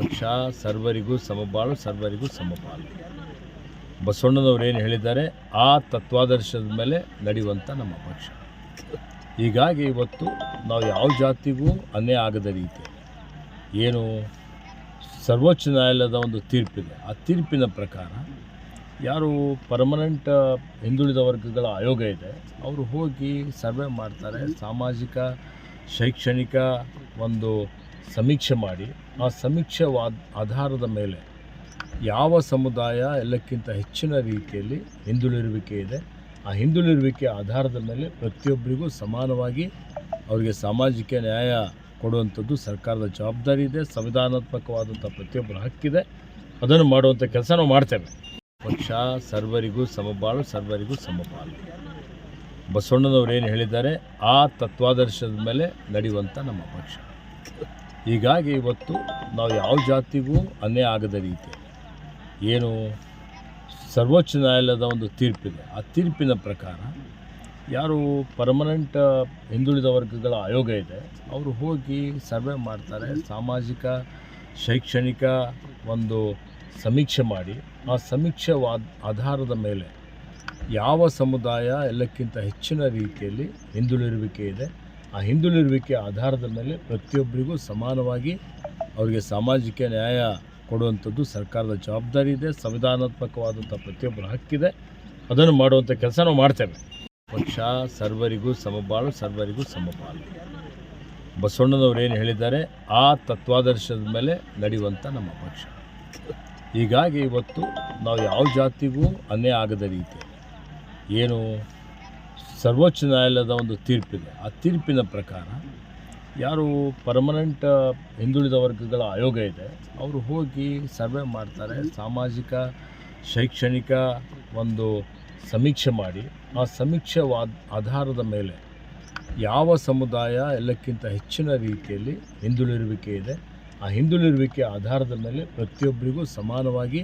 ಪಕ್ಷ ಸರ್ವರಿಗೂ ಸಮಬಾಳು ಸರ್ವರಿಗೂ ಸಮಬಾಳು. ಬಸವಣ್ಣನವರು ಏನು ಹೇಳಿದ್ದಾರೆ? ಆ ತತ್ವಾದರ್ಶದ ಮೇಲೆ ನಡೆಯುವಂಥ ನಮ್ಮ ಪಕ್ಷ. ಹೀಗಾಗಿ ಇವತ್ತು ನಾವು ಯಾವ ಜಾತಿಗೂ ಅನ್ಯಾಯ ಆಗದ ರೀತಿ. ಏನು ಸರ್ವೋಚ್ಚ ನ್ಯಾಯಾಲಯದ ಒಂದು ತೀರ್ಪಿದೆ. ಆ ತೀರ್ಪಿನ ಪ್ರಕಾರ ಯಾರು ಪರ್ಮನೆಂಟ್ ಹಿಂದುಳಿದ ವರ್ಗಗಳ ಆಯೋಗ ಇದೆ, ಅವರು ಹೋಗಿ ಸರ್ವೆ ಮಾಡ್ತಾರೆ. ಸಾಮಾಜಿಕ, ಶೈಕ್ಷಣಿಕ ಒಂದು ಸಮೀಕ್ಷೆ ಮಾಡಿ, ಆ ಸಮೀಕ್ಷೆ ಆಧಾರದ ಮೇಲೆ ಯಾವ ಸಮುದಾಯ ಎಲ್ಲಕ್ಕಿಂತ ಹೆಚ್ಚಿನ ರೀತಿಯಲ್ಲಿ ಹಿಂದುಳಿರುವಿಕೆ ಇದೆ, ಆ ಹಿಂದುಳಿರುವಿಕೆ ಆಧಾರದ ಮೇಲೆ ಪ್ರತಿಯೊಬ್ಬರಿಗೂ ಸಮಾನವಾಗಿ ಅವರಿಗೆ ಸಾಮಾಜಿಕ ನ್ಯಾಯ ಕೊಡುವಂಥದ್ದು ಸರ್ಕಾರದ ಜವಾಬ್ದಾರಿ ಇದೆ, ಸಂವಿಧಾನಾತ್ಮಕವಾದಂಥ ಪ್ರತಿಯೊಬ್ಬರ ಹಕ್ಕಿದೆ, ಅದನ್ನು ಮಾಡುವಂಥ ಕೆಲಸ ನಾವು ಮಾಡ್ತೇವೆ. ಪಕ್ಷ ಸರ್ವರಿಗೂ ಸಮಬಾಳು, ಸರ್ವರಿಗೂ ಸಮಪಾಲು ಬಸವಣ್ಣನವರು ಏನು ಹೇಳಿದ್ದಾರೆ, ಆ ತತ್ವಾದರ್ಶದ ಮೇಲೆ ನಡೆಯುವಂಥ ನಮ್ಮ ಪಕ್ಷ. ಹೀಗಾಗಿ ಇವತ್ತು ನಾವು ಯಾವ ಜಾತಿಗೂ ಅನ್ಯ ಆಗದ ರೀತಿ, ಏನು ಸರ್ವೋಚ್ಚ ನ್ಯಾಯಾಲಯದ ಒಂದು ತೀರ್ಪಿದೆ, ಆ ತೀರ್ಪಿನ ಪ್ರಕಾರ ಯಾರು ಪರ್ಮನೆಂಟ್ ಹಿಂದುಳಿದ ವರ್ಗಗಳ ಆಯೋಗ ಇದೆ, ಅವರು ಹೋಗಿ ಸರ್ವೆ ಮಾಡ್ತಾರೆ, ಸಾಮಾಜಿಕ, ಶೈಕ್ಷಣಿಕ ಒಂದು ಸಮೀಕ್ಷೆ ಮಾಡಿ, ಆ ಸಮೀಕ್ಷೆ ಆಧಾರದ ಮೇಲೆ ಯಾವ ಸಮುದಾಯ ಎಲ್ಲಕ್ಕಿಂತ ಹೆಚ್ಚಿನ ರೀತಿಯಲ್ಲಿ ಹಿಂದುಳಿರುವಿಕೆ ಇದೆ, ಆ ಹಿಂದುಳಿರುವಿಕೆ ಆಧಾರದ ಮೇಲೆ ಪ್ರತಿಯೊಬ್ಬರಿಗೂ ಸಮಾನವಾಗಿ ಅವರಿಗೆ ಸಾಮಾಜಿಕ ನ್ಯಾಯ ಕೊಡುವಂಥದ್ದು ಸರ್ಕಾರದ ಜವಾಬ್ದಾರಿ ಇದೆ, ಸಂವಿಧಾನಾತ್ಮಕವಾದಂಥ ಪ್ರತಿಯೊಬ್ಬರ ಹಕ್ಕಿದೆ. ಅದನ್ನು ಮಾಡುವಂಥ ಕೆಲಸ ನಾವು ಮಾಡ್ತೇವೆ. ಪಕ್ಷ ಸರ್ವರಿಗೂ ಸಮಬಾಳು ಸರ್ವರಿಗೂ ಸಮಬಾಳು. ಬಸವಣ್ಣನವರು ಏನು ಹೇಳಿದ್ದಾರೆ? ಆ ತತ್ವಾದರ್ಶದ ಮೇಲೆ ನಡೆಯುವಂಥ ನಮ್ಮ ಪಕ್ಷ. ಹೀಗಾಗಿ ಇವತ್ತು ನಾವು ಯಾವ ಜಾತಿಗೂ ಅನ್ಯಾಯ ಆಗದ ರೀತಿ ಏನು ಸರ್ವೋಚ್ಚ ನ್ಯಾಯಾಲಯದ ಒಂದು ತೀರ್ಪಿದೆ. ಆ ತೀರ್ಪಿನ ಪ್ರಕಾರ ಯಾರು ಪರ್ಮನೆಂಟ್ ಹಿಂದುಳಿದ ವರ್ಗಗಳ ಆಯೋಗ ಇದೆ, ಅವರು ಹೋಗಿ ಸರ್ವೆ ಮಾಡ್ತಾರೆ, ಸಾಮಾಜಿಕ, ಶೈಕ್ಷಣಿಕ ಒಂದು ಸಮೀಕ್ಷೆ ಮಾಡಿ. ಆ ಸಮೀಕ್ಷೆ ಆಧಾರದ ಮೇಲೆ ಯಾವ ಸಮುದಾಯ ಎಲ್ಲಕ್ಕಿಂತ ಹೆಚ್ಚಿನ ರೀತಿಯಲ್ಲಿ ಹಿಂದುಳಿರುವಿಕೆ ಇದೆ, ಆ ಹಿಂದುಳಿರುವಿಕೆ ಆಧಾರದ ಮೇಲೆ ಪ್ರತಿಯೊಬ್ಬರಿಗೂ ಸಮಾನವಾಗಿ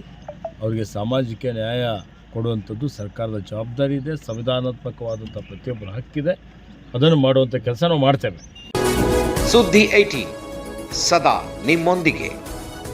ಅವರಿಗೆ ಸಾಮಾಜಿಕ ನ್ಯಾಯ ಕೊಡುವಂಥದ್ದು ಸರ್ಕಾರದ ಜವಾಬ್ದಾರಿ ಇದೆ, ಸಂವಿಧಾನಾತ್ಮಕವಾದಂಥ ಪ್ರತಿಯೊಬ್ಬರ ಹಕ್ಕಿದೆ. ಅದನ್ನು ಮಾಡುವಂಥ ಕೆಲಸ ನಾವು ಮಾಡ್ತೇವೆ. ಸುದ್ದಿ ಐಟಿ ಸದಾ ನಿಮ್ಮೊಂದಿಗೆ.